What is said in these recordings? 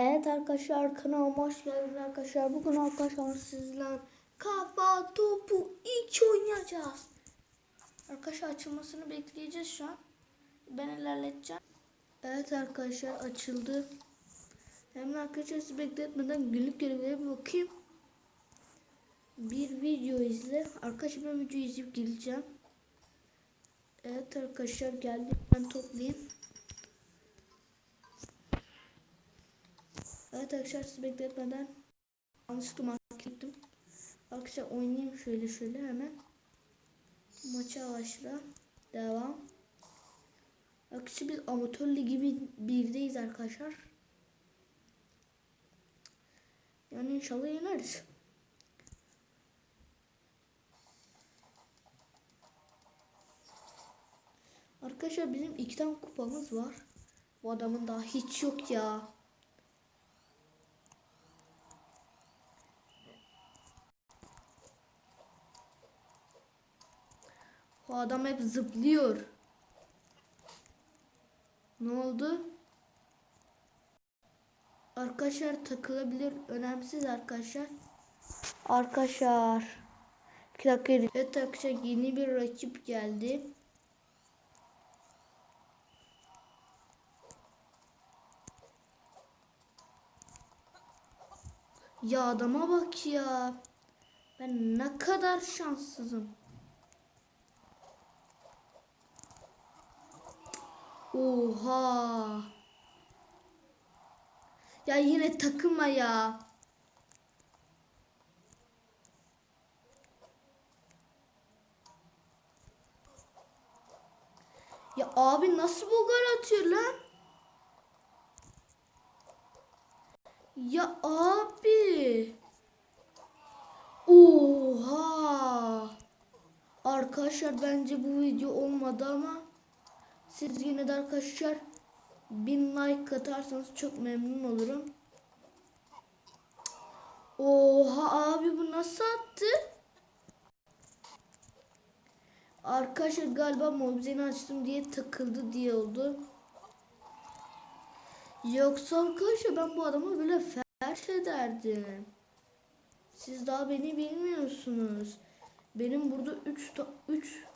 Evet arkadaşlar kanalıma hoş geldiniz arkadaşlar. Bugün arkadaşlar sizlerle kafa topu 2 oynayacağız. Arkadaşlar açılmasını bekleyeceğiz şu an. Ben ilerleteceğim. Evet arkadaşlar açıldı. Hemen arkadaşlar sizi bekletmeden günlük görevlere bir bakayım. Bir video izle. Arkadaşlar ben video izleyip geleceğim. Evet arkadaşlar geldim. Ben toplayayım. Evet arkadaşlar sizi bekletmeden yanlışlıkla mark. Arkadaşlar oynayayım şöyle şöyle hemen. Maça başla. Devam. Arkadaşlar biz amatör ligi bir, birdeyiz arkadaşlar. Yani inşallah yeneriz. Arkadaşlar bizim iki tane kupamız var. Bu adamın daha hiç yok ya. O adam hep zıplıyor. Ne oldu? Arkadaşlar takılabilir. Önemsiz arkadaşlar. Arkadaşlar. Bir dakika. Evet arkadaşlar yeni bir rakip geldi. Ya adama bak ya. Ben ne kadar şanssızım. Oha. Ya yine takılma ya. Ya abi nasıl bu gol atıyor lan? Ya abi. Oha. Arkadaşlar bence bu video olmadı ama siz yine de arkadaşlar bin like atarsanız çok memnun olurum. Oha abi bu nasıl attı? Arkadaşlar galiba mobzeni açtım diye takıldı diye oldu. Yoksa arkadaşlar ben bu adamı böyle ferş ederdim. Siz daha beni bilmiyorsunuz. Benim burada 3 3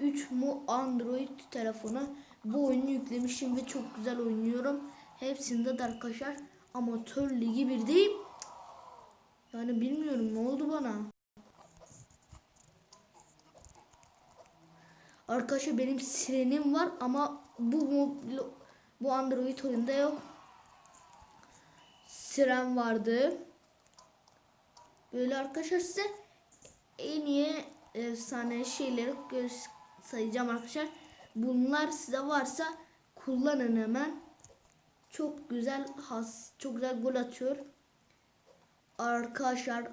3 mu Android telefona bu oyunu yüklemişim ve çok güzel oynuyorum. Hepsinde de arkadaşlar amatör ligi birdeyim. Yani bilmiyorum ne oldu bana. Arkadaşlar benim sirenim var ama bu bu Android oyunda yok. Siren vardı. Böyle arkadaşlar size en iyi efsane şeyleri sayacağım arkadaşlar. Bunlar size varsa kullanın hemen. Çok güzel has, çok güzel gol atıyor. Arkadaşlar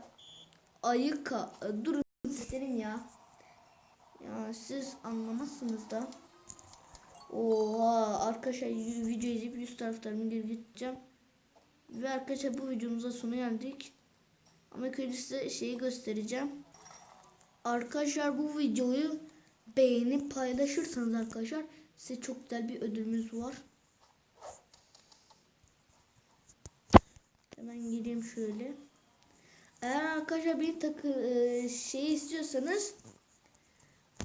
ayıka durun isterim ya. Ya siz anlamazsınız da. Oha arkadaşlar video izleyip yüz taraflarını geri gideceğim. Ve arkadaşlar bu videomuza sona geldik. Ama önce size şeyi göstereceğim. Arkadaşlar bu videoyu beğenip paylaşırsanız arkadaşlar size çok güzel bir ödülümüz var. Hemen gireyim şöyle. Eğer arkadaşlar bir takı şey istiyorsanız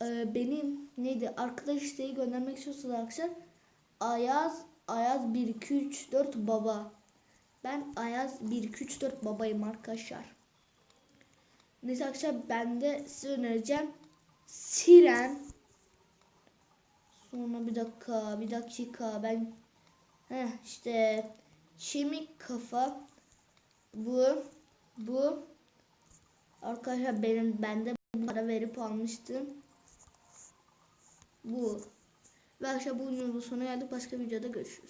e, benim neydi arkadaş isteği göndermek istiyorsanız arkadaşlar Ayaz Ayaz 1 2 3 4 baba. Ben Ayaz 1 2 3 4 babayım arkadaşlar. Neyse arkadaşlar ben de size önereceğim. Siren. Sonra bir dakika, bir dakika ben Heh, işte kemik kafa bu bu arkadaşlar benim bende para verip almıştım. Bu. Ve arkadaşlar bu videonun sonuna geldik. Başka videoda görüşürüz.